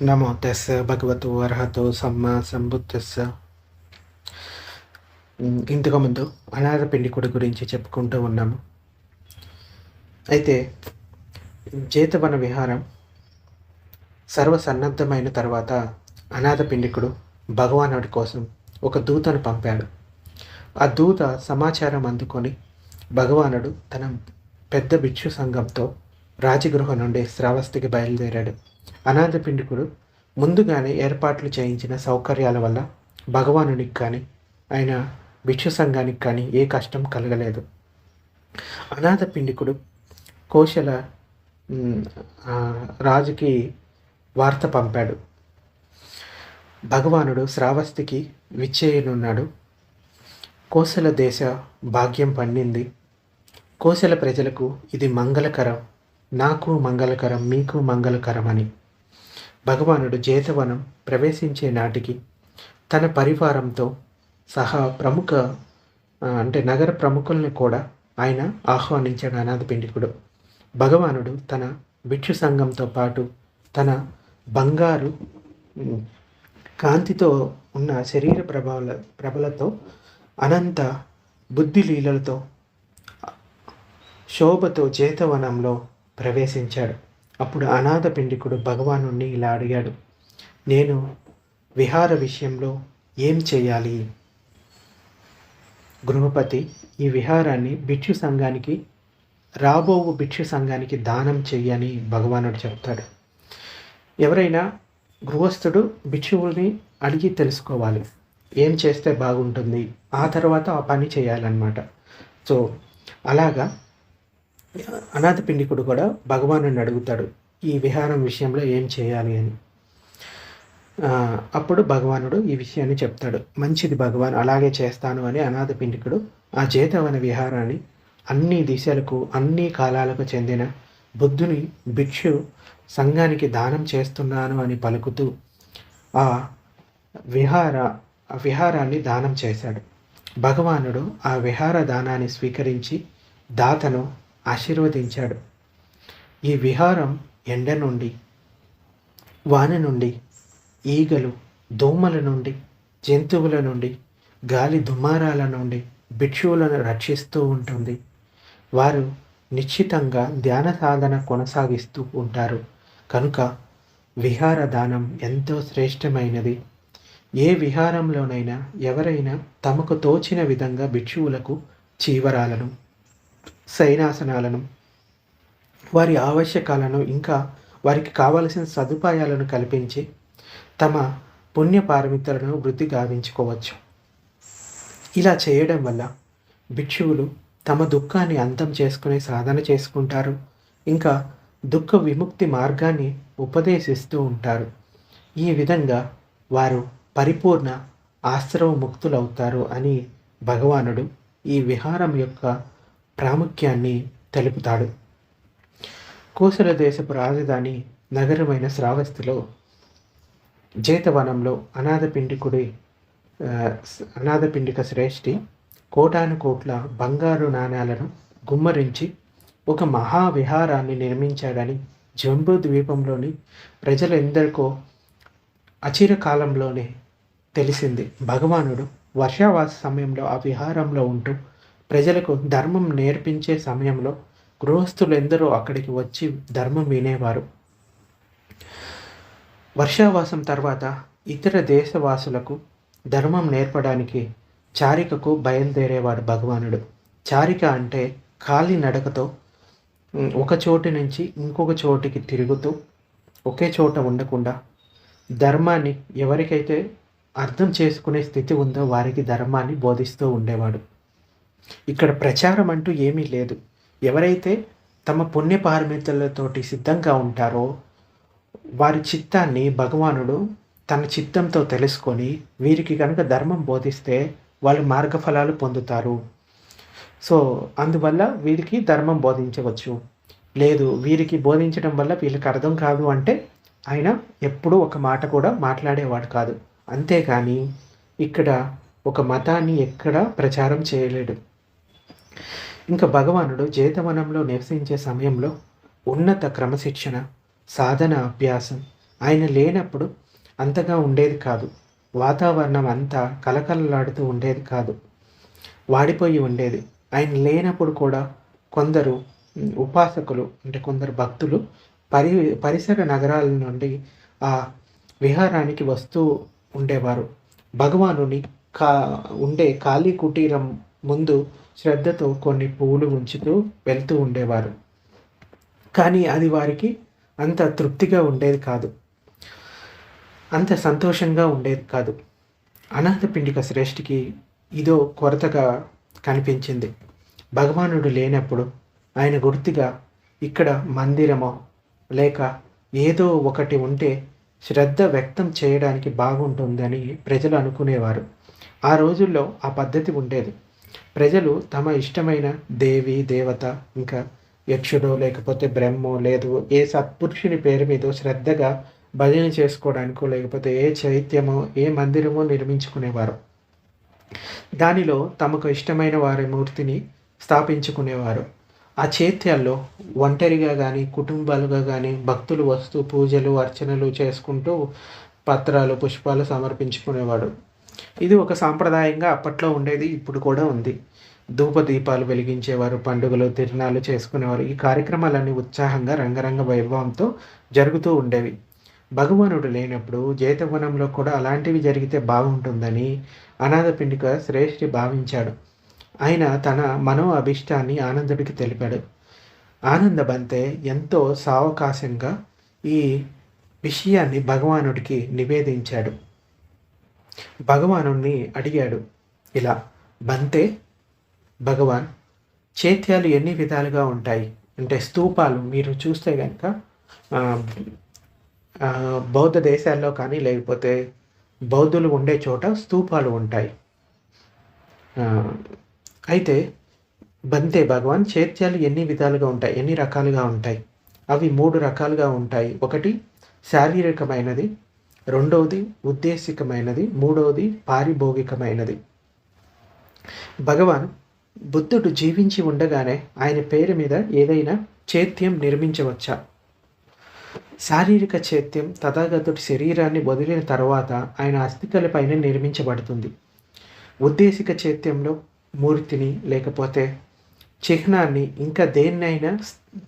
నమో తెస్స భగవతు అర్హతో సమ్మ సంబుద్ధస్స ఉమ్, ఇంతకు ముందు అనాథ పెండికుడి గురించి చెప్పుకుంటూ ఉన్నాము. అయితే జేతవన విహారం సర్వసన్నద్ధమైన తర్వాత అనాథ పిండికుడు భగవానుడి కోసం ఒక దూతను పంపాడు. ఆ దూత సమాచారం అందుకొని భగవానుడు తన పెద్ద భిక్షు సంఘంతో రాజగృహ నుండి శ్రావస్తికి బయలుదేరాడు. అనాథ పిండికుడు ముందుగానే ఏర్పాట్లు చేయించిన సౌకర్యాల వల్ల భగవానునికి కానీ ఆయన భిక్షు సంఘానికి కానీ ఏ కష్టం కలగలేదు. అనాథ పిండికుడు కోశల రాజుకి వార్త పంపాడు. భగవానుడు శ్రావస్తికి విచ్చేయనున్నాడు. కోసల దేశ భాగ్యం పండింది. కోసల ప్రజలకు ఇది మంగళకరం. నాకు మంగళకరం మీకు మంగళకరం అని భగవానుడు జేతవనం ప్రవేశించే నాటికి తన పరివారంతో సహా ప్రముఖ అంటే నగర ప్రముఖుల్ని కూడా ఆయన ఆహ్వానించాడు అనాథ పిండికుడు భగవానుడు తన భిక్షు సంఘంతో పాటు తన బంగారు కాంతితో ఉన్న శరీర ప్రభావాల ప్రభలతో అనంత బుద్ధి లీలలతో శోభతో జేతవనంలో ప్రవేశించాడు. అప్పుడు అనాథ పిండికుడు భగవాను ఇలా అడిగాడు నేను విహార విషయంలో ఏం చేయాలి? గృహపతి ఈ విహారాన్ని భిక్షు సంఘానికి రాబోవు భిక్షు సంఘానికి దానం చెయ్యని భగవానుడు చెప్తాడు. ఎవరైనా గృహస్థుడు భిక్షువుని అడిగి తెలుసుకోవాలి. ఏం చేస్తే బాగుంటుంది? ఆ తర్వాత ఆ పని చేయాలన్నమాట. సో అలాగా అనాథ పిండికుడు కూడా భగవాను అడుగుతాడు ఈ విహారం విషయంలో ఏం చేయాలి అని? అప్పుడు భగవానుడు ఈ విషయాన్ని చెప్తాడు మంచిది భగవాన్ అలాగే చేస్తాను అని అనాథ పిండికుడు ఆ చేతవన విహారాన్ని అన్ని దిశలకు అన్ని కాలాలకు చెందిన బుద్ధుని భిక్షు సంఘానికి దానం చేస్తున్నాను అని పలుకుతూ ఆ విహార విహారాన్ని దానం చేశాడు. భగవానుడు ఆ విహార దానాన్ని స్వీకరించి దాతను ఆశీర్వదించాడు. ఈ విహారం ఎండ నుండి వాన నుండి ఈగలు దోమల నుండి జంతువుల నుండి గాలి దుమారాల నుండి భిక్షువులను రక్షిస్తూ ఉంటుంది. వారు నిశ్చితంగా ధ్యాన సాధన కొనసాగిస్తూ ఉంటారు. కనుక విహార దానం ఎంతో శ్రేష్టమైనది. ఏ విహారంలోనైనా ఎవరైనా తమకు తోచిన విధంగా భిక్షువులకు చీవరాలను శయనాసనాలను వారి ఆవశ్యకాలను ఇంకా వారికి కావలసిన సదుపాయాలను కల్పించి తమ పుణ్య పారమితులను వృద్ధి గావించుకోవచ్చు. ఇలా చేయడం వల్ల భిక్షువులు తమ దుఃఖాన్ని అంతం చేసుకునే సాధన చేసుకుంటారు. ఇంకా దుఃఖ విముక్తి మార్గాన్ని ఉపదేశిస్తూ ఉంటారు. ఈ విధంగా వారు పరిపూర్ణ ఆశ్రవ ముక్తులవుతారు అని భగవానుడు ఈ విహారం యొక్క ప్రాముఖ్యాన్ని తెలుపుతాడు. కోసల దేశపు రాజధాని నగరమైన శ్రావస్తిలో జేతవనంలో అనాథపిండికుడి అనాథపిండిక శ్రేష్ఠి కోటాను కోట్ల బంగారు నాణాలను గుమ్మరించి ఒక మహావిహారాన్ని నిర్మించాడని జంబూ ద్వీపంలోని ప్రజలెందరికో అచిర కాలంలోనే తెలిసింది. భగవానుడు వర్షావాస సమయంలో ఆ విహారంలో ఉంటూ ప్రజలకు ధర్మం నేర్పించే సమయంలో గృహస్థులెందరూ అక్కడికి వచ్చి ధర్మం వినేవారు. వర్షావాసం తర్వాత ఇతర దేశవాసులకు ధర్మం నేర్పడానికి చారికకు బయలుదేరేవాడు భగవానుడు. చారిక అంటే ఖాళీ నడకతో ఒక చోటు నుంచి ఇంకొక చోటికి తిరుగుతూ ఒకే చోట ఉండకుండా ధర్మాన్ని ఎవరికైతే అర్థం చేసుకునే స్థితి ఉందో వారికి ధర్మాన్ని బోధిస్తూ ఉండేవాడు. ఇక్కడ ప్రచారం అంటూ ఏమీ లేదు. ఎవరైతే తమ పుణ్య పారమితులతోటి సిద్ధంగా ఉంటారో వారి చిత్తాన్ని భగవానుడు తన చిత్తంతో తెలుసుకొని వీరికి కనుక ధర్మం బోధిస్తే వాళ్ళు మార్గఫలాలు పొందుతారు. సో అందువల్ల వీరికి ధర్మం బోధించవచ్చు. లేదు వీరికి బోధించడం వల్ల వీళ్ళకి అర్థం కాదు అంటే ఆయన ఎప్పుడూ ఒక మాట కూడా మాట్లాడేవాడు కాదు. అంతేకాని ఇక్కడ ఒక మతాన్ని ఎక్కడా ప్రచారం చేయలేడు. ఇంకా భగవానుడు జేతవనంలో నివసించే సమయంలో ఉన్నత క్రమశిక్షణ సాధన అభ్యాసం. ఆయన లేనప్పుడు అంతగా ఉండేది కాదు. వాతావరణం అంతా కలకలలాడుతూ ఉండేది కాదు. వాడిపోయి ఉండేది. ఆయన లేనప్పుడు కూడా కొందరు ఉపాసకులు అంటే కొందరు భక్తులు పరి పరిసర నగరాల నుండి ఆ విహారానికి వస్తూ ఉండేవారు. భగవానుని కా ఉండే ఖాళీ కుటీరం ముందు శ్రద్ధతో కొన్ని పువ్వులు ఉంచుతూ వెళ్తూ ఉండేవారు. కానీ అది వారికి అంత తృప్తిగా ఉండేది కాదు. అంత సంతోషంగా ఉండేది కాదు. అనాథ పిండిక శ్రేష్ఠికి ఇదో కొరతగా కనిపించింది. భగవానుడు లేనప్పుడు ఆయన గుర్తుగా ఇక్కడ మందిరమో లేక ఏదో ఒకటి ఉంటే శ్రద్ధ వ్యక్తం చేయడానికి బాగుంటుందని ప్రజలు అనుకునేవారు. ఆ రోజుల్లో ఆ పద్ధతి ఉండేది. ప్రజలు తమ ఇష్టమైన దేవి దేవత ఇంకా యక్షుడో లేకపోతే బ్రహ్మో లేదు ఏ సత్పురుషుని పేరు మీద శ్రద్ధగా భజన చేసుకోవడానికో లేకపోతే ఏ చైత్యమో ఏ మందిరమో నిర్మించుకునేవారు. దానిలో తమకు ఇష్టమైన వారి మూర్తిని స్థాపించుకునేవారు. ఆ చైత్యాల్లో ఒంటరిగా కానీ కుటుంబాలుగా కానీ భక్తులు వస్తూ పూజలు అర్చనలు చేసుకుంటూ పత్రాలు పుష్పాలు సమర్పించుకునేవాడు ఇది ఒక సాంప్రదాయంగా అప్పట్లో ఉండేది ఇప్పుడు కూడా ఉంది. ధూప దీపాలు వెలిగించేవారు పండుగలు తిరునాళ్ళు చేసుకునేవారు. ఈ కార్యక్రమాలన్నీ ఉత్సాహంగా రంగరంగ వైభవంతో జరుగుతూ ఉండేవి. భగవానుడు లేనప్పుడు జైతవనంలో కూడా అలాంటివి జరిగితే బాగుంటుందని అనాథ పిండిక శ్రేష్ఠి భావించాడు. ఆయన తన మనో అభిష్టాన్ని ఆనందుడికి తెలిపాడు. ఆనంద బంతే ఎంతో సావకాశంగా ఈ విషయాన్ని భగవానుడికి నివేదించాడు. భగవానుణ్ణి అడిగాడు. ఇలా బంతే భగవాన్ చైత్యాలు ఎన్ని విధాలుగా ఉంటాయి? అంటే స్తూపాలు మీరు చూస్తే కనుక బౌద్ధ దేశాల్లో కానీ లేకపోతే బౌద్ధులు ఉండే చోట స్తూపాలు ఉంటాయి. అయితే బంతే భగవాన్ చైత్యాలు ఎన్ని విధాలుగా ఉంటాయి? ఎన్ని రకాలుగా ఉంటాయి? అవి మూడు రకాలుగా ఉంటాయి. ఒకటి శారీరకమైనది రెండవది ఉద్దేశికమైనది మూడవది పారిభోగికమైనది. భగవాన్ బుద్ధుడు జీవించి ఉండగానే ఆయన పేరు మీద ఏదైనా చైత్యం నిర్మించవచ్చా? శారీరక చైత్యం తథాగతుడి శరీరాన్ని వదిలిన తర్వాత ఆయన అస్థికలపైన నిర్మించబడుతుంది. ఉద్దేశిక చైత్యంలో మూర్తిని లేకపోతే చిహ్నాన్ని ఇంకా దేన్నైనా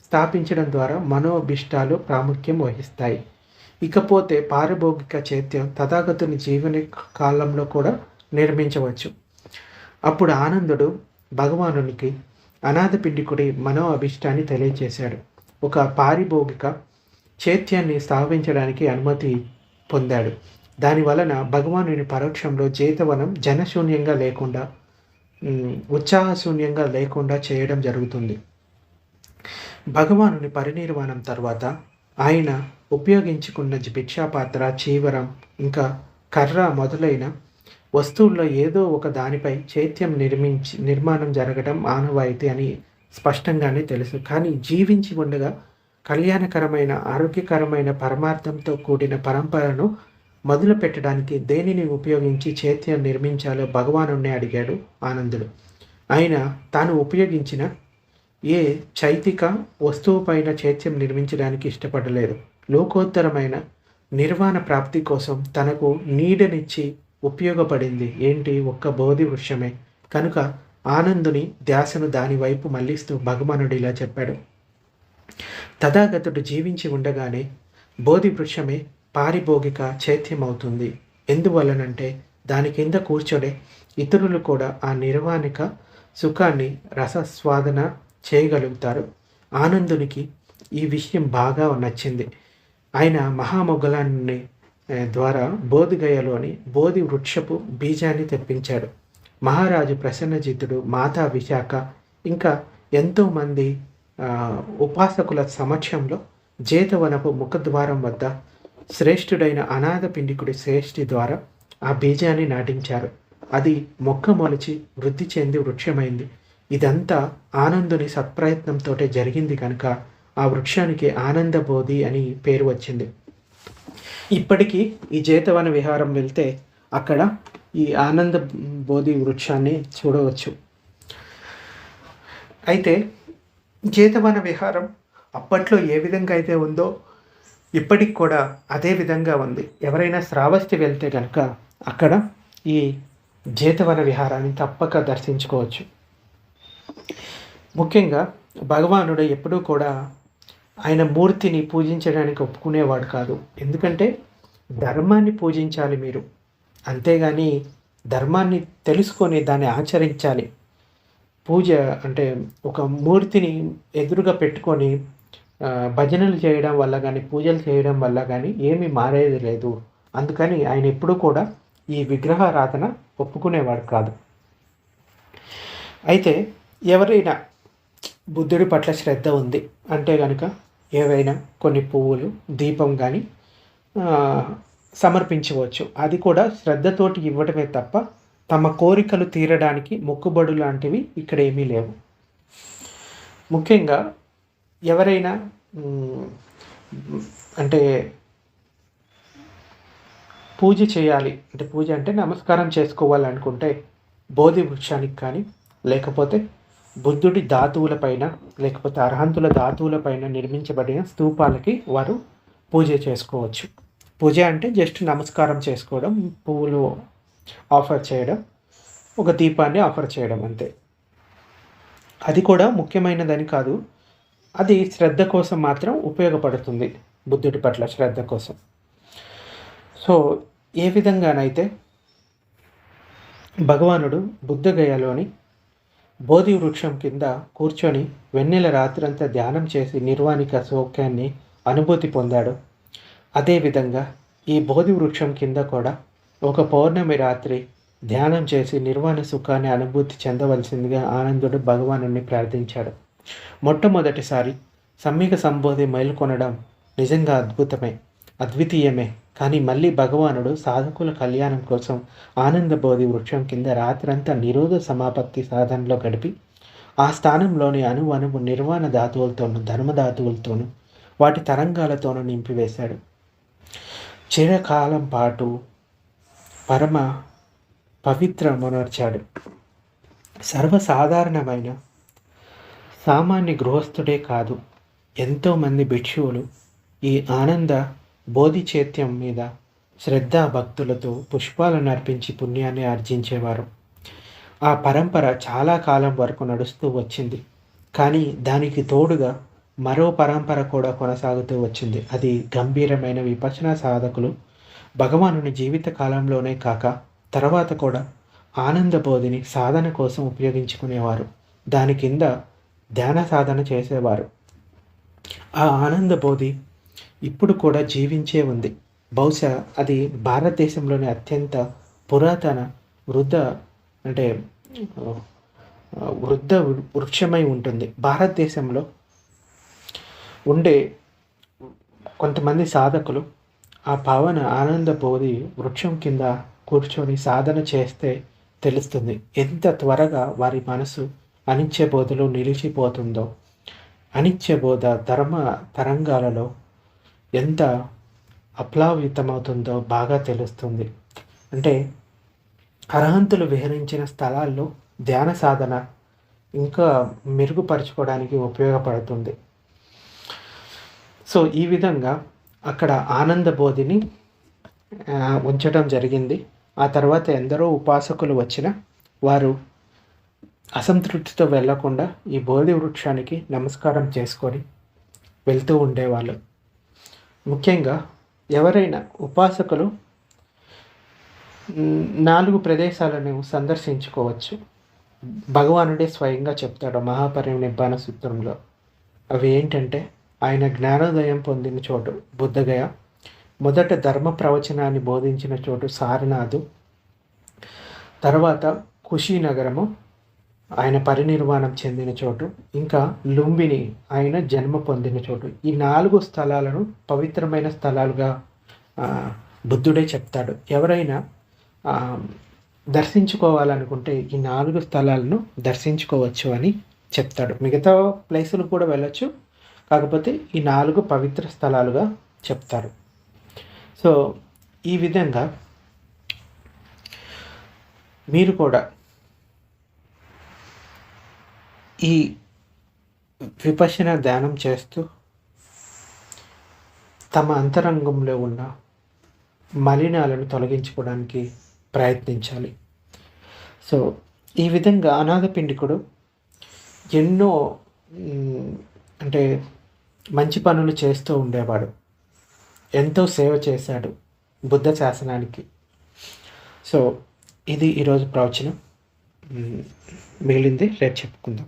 స్థాపించడం ద్వారా మనోభిష్టాలు ప్రాముఖ్యం వహిస్తాయి. ఇకపోతే పారిభోగిక చైత్యం తథాగతుని జీవన కాలంలో కూడా నిర్మించవచ్చు. అప్పుడు ఆనందుడు భగవానునికి అనాథ పిండికుడి మనో అభిష్టాన్ని తెలియజేశాడు ఒక పారిభోగిక చైత్యాన్ని స్థాపించడానికి అనుమతి పొందాడు. దాని వలన భగవానుని పరోక్షంలో జీతవనం జనశూన్యంగా లేకుండా ఉత్సాహశూన్యంగా లేకుండా చేయడం జరుగుతుంది. భగవానుని పరినిర్వాణం తర్వాత ఆయన ఉపయోగించుకున్న భిక్షాపాత్ర చీవరం ఇంకా కర్ర మొదలైన వస్తువుల్లో ఏదో ఒక దానిపై చైత్యం నిర్మించి నిర్మాణం జరగడం ఆనవాయితీ అని స్పష్టంగానే తెలుసు. కానీ జీవించి ఉండగా కళ్యాణకరమైన ఆరోగ్యకరమైన పరమార్థంతో కూడిన పరంపరను మొదలు పెట్టడానికి దేనిని ఉపయోగించి చైత్యం నిర్మించాలో భగవానుణ్ణి అడిగాడు ఆనందుడు. ఆయన తాను ఉపయోగించిన ఏ చైతిక వస్తువుపైన చైత్యం నిర్మించడానికి ఇష్టపడలేదు. లోకోత్తరమైన నిర్వాణ ప్రాప్తి కోసం తనకు నీడనిచ్చి ఉపయోగపడింది. ఏంటి? ఒక్క బోధి వృక్షమే. కనుక ఆనందుని ధ్యాసను దాని వైపు మళ్ళిస్తూ భగవానుడు ఇలా చెప్పాడు. తథాగతుడు జీవించి ఉండగానే బోధి వృక్షమే పారిభోగిక చైత్యమవుతుంది. ఎందువలనంటే దాని కింద కూర్చొనే ఇతరులు కూడా ఆ నిర్వాణిక సుఖాన్ని రసస్వాదన చేయగలుగుతారు. ఆనందునికి ఈ విషయం బాగా నచ్చింది. ఆయన మహామొగలాన్ని ద్వారా బోధిగయలోని బోధి వృక్షపు బీజాన్ని తెప్పించాడు. మహారాజు ప్రసన్నజిత్తుడు మాతా విశాఖ ఇంకా ఎంతోమంది ఉపాసకుల సమక్షంలో జేతవనపు ముఖద్వారం వద్ద శ్రేష్ఠుడైన అనాథ పిండికుడి శ్రేష్ఠి ద్వారా ఆ బీజాన్ని నాటించారు. అది మొక్క మొలిచి వృద్ధి చెంది వృక్షమైంది. ఇదంతా ఆనందుని సత్ప్రయత్నంతో జరిగింది కనుక ఆ వృక్షానికి ఆనందబోధి అని పేరు వచ్చింది. ఇప్పటికీ ఈ జేతవన విహారం వెళ్తే అక్కడ ఈ ఆనంద బోధి వృక్షాన్ని చూడవచ్చు. అయితే జేతవన విహారం అప్పట్లో ఏ విధంగా అయితే ఉందో ఇప్పటికి కూడా అదే విధంగా ఉంది. ఎవరైనా శ్రావస్తి వెళ్తే కనుక అక్కడ ఈ జేతవన విహారాన్ని తప్పక దర్శించుకోవచ్చు. ముఖ్యంగా భగవానుడు ఎప్పుడూ కూడా ఆయన మూర్తిని పూజించడానికి ఒప్పుకునేవాడు కాదు. ఎందుకంటే ధర్మాన్ని పూజించాలి మీరు. అంతేగాని ధర్మాన్ని తెలుసుకొని దాన్ని ఆచరించాలి. పూజ అంటే ఒక మూర్తిని ఎదురుగా పెట్టుకొని భజనలు చేయడం వల్ల కానీ పూజలు చేయడం వల్ల కానీ ఏమీ మారేది లేదు. అందుకని ఆయన ఎప్పుడూ కూడా ఈ విగ్రహారాధన ఒప్పుకునేవాడు కాదు. అయితే ఎవరైనా బుద్ధుడి పట్ల శ్రద్ధ ఉంది అంటే కనుక ఏవైనా కొన్ని పువ్వులు దీపం కానీ సమర్పించవచ్చు. అది కూడా శ్రద్ధతోటి ఇవ్వటమే తప్ప తమ కోరికలు తీరడానికి మొక్కుబడు లాంటివి ఇక్కడ ఏమీ లేవు. ముఖ్యంగా ఎవరైనా అంటే పూజ చేయాలి. అంటే పూజ అంటే నమస్కారం చేసుకోవాలనుకుంటే బోధి వృక్షానికి కానీ లేకపోతే బుద్ధుడి ధాతువులపైన లేకపోతే అర్హంతుల ధాతువులపైన నిర్మించబడిన స్తూపాలకి వారు పూజ చేసుకోవచ్చు. పూజ అంటే జస్ట్ నమస్కారం చేసుకోవడం పువ్వులు ఆఫర్ చేయడం ఒక దీపాన్ని ఆఫర్ చేయడం అంతే. అది కూడా ముఖ్యమైనదని కాదు అది శ్రద్ధ కోసం మాత్రం ఉపయోగపడుతుంది బుద్ధుడి పట్ల శ్రద్ధ కోసం. సో ఏ విధంగానైతే భగవానుడు బుద్ధగయలోని బోధి వృక్షం కింద కూర్చొని వెన్నెల రాత్రంతా ధ్యానం చేసి నిర్వాణిక సౌఖ్యాన్ని అనుభూతి పొందాడు. అదేవిధంగా ఈ బోధి వృక్షం కింద కూడా ఒక పౌర్ణమి రాత్రి ధ్యానం చేసి నిర్వాణ సుఖాన్ని అనుభూతి చెందవలసిందిగా ఆనందుడు భగవాను ప్రార్థించాడు. మొట్టమొదటిసారి సమ్మిక సంబోధి మైలుకొనడం నిజంగా అద్భుతమే. అద్వితీయమే. కానీ మళ్ళీ భగవానుడు సాధకుల కళ్యాణం కోసం ఆనందబోధి వృక్షం కింద రాత్రంతా నిరోధ సమాపత్తి సాధనలో గడిపి ఆ స్థానంలోని అణు అణువు నిర్వాణ ధాతువులతోనూ ధర్మధాతువులతోనూ వాటి తరంగాలతోనూ నింపివేశాడు. చిరకాలం పాటు పరమ పవిత్రమునర్చాడు. సర్వసాధారణమైన సామాన్య గృహస్థుడే కాదు. ఎంతోమంది భిక్షువులు ఈ ఆనంద బోధిచేత్యం మీద శ్రద్ధా భక్తులతో పుష్పాలను అర్పించి పుణ్యాన్ని ఆర్జించేవారు. ఆ పరంపర చాలా కాలం వరకు నడుస్తూ వచ్చింది. కానీ దానికి తోడుగా మరో పరంపర కూడా కొనసాగుతూ వచ్చింది. అది గంభీరమైన విపచన సాధకులు భగవానుని జీవిత కాలంలోనే కాక తర్వాత కూడా ఆనంద బోధిని సాధన కోసం ఉపయోగించుకునేవారు. దాని కింద ధ్యాన సాధన చేసేవారు. ఆ ఆనంద బోధి ఇప్పుడు కూడా జీవించే ఉంది. బహుశా అది భారతదేశంలోని అత్యంత పురాతన వృద్ధ అంటే వృద్ధ వృక్షమై ఉంటుంది. భారతదేశంలో ఉండే కొంతమంది సాధకులు ఆ పవన ఆనంద బోధి వృక్షం కింద కూర్చొని సాధన చేస్తే తెలుస్తుంది. ఎంత త్వరగా వారి మనసు అనిత్య బోధలో నిలిచిపోతుందో. అనిత్య బోధ ధర్మ తరంగాలలో ఎంత అప్లావితమవుతుందో బాగా తెలుస్తుంది. అంటే అర్హంతులు విహరించిన స్థలాల్లో ధ్యాన సాధన ఇంకా మెరుగుపరచుకోవడానికి ఉపయోగపడుతుంది. సో ఈ విధంగా అక్కడ ఆనంద బోధిని ఉంచడం జరిగింది. ఆ తర్వాత ఎందరో ఉపాసకులు వచ్చిన వారు అసంతృప్తితో వెళ్ళకుండా ఈ బోధి వృక్షానికి నమస్కారం చేసుకొని వెళ్తూ ఉండేవాళ్ళు. ముఖ్యంగా ఎవరైనా ఉపాసకులు నాలుగు ప్రదేశాలను సందర్శించుకోవచ్చు. భగవానుడే స్వయంగా చెప్తాడు మహాపరినిబ్బాన సూత్రంలో. అవి ఏంటంటే ఆయన జ్ఞానోదయం పొందిన చోటు బుద్ధగయ మొదట ధర్మ ప్రవచనాన్ని బోధించిన చోటు సారనాథు తర్వాత కుషీనగరము ఆయన పరినిర్వాణం చెందిన చోటు ఇంకా లుంబిని ఆయన జన్మ పొందిన చోటు. ఈ నాలుగు స్థలాలను పవిత్రమైన స్థలాలుగా బుద్ధుడే చెప్తాడు. ఎవరైనా దర్శించుకోవాలనుకుంటే ఈ నాలుగు స్థలాలను దర్శించుకోవచ్చు అని చెప్తాడు. మిగతా ప్లేసులు కూడా వెళ్ళొచ్చు. కాకపోతే ఈ నాలుగు పవిత్ర స్థలాలుగా చెప్తారు సో ఈ విధంగా మీరు కూడా ఈ విపశన ధ్యానం చేస్తూ తమ అంతరంగంలో ఉన్న మలినాలను తొలగించుకోవడానికి ప్రయత్నించాలి. సో ఈ విధంగా అనాథ పిండికుడు ఎన్నో అంటే మంచి పనులు చేస్తూ ఉండేవాడు. ఎంతో సేవ చేశాడు బుద్ధ శాసనానికి. సో ఇది ఈరోజు ప్రవచనం. మిగిలింది రేపు చెప్పుకుందాం.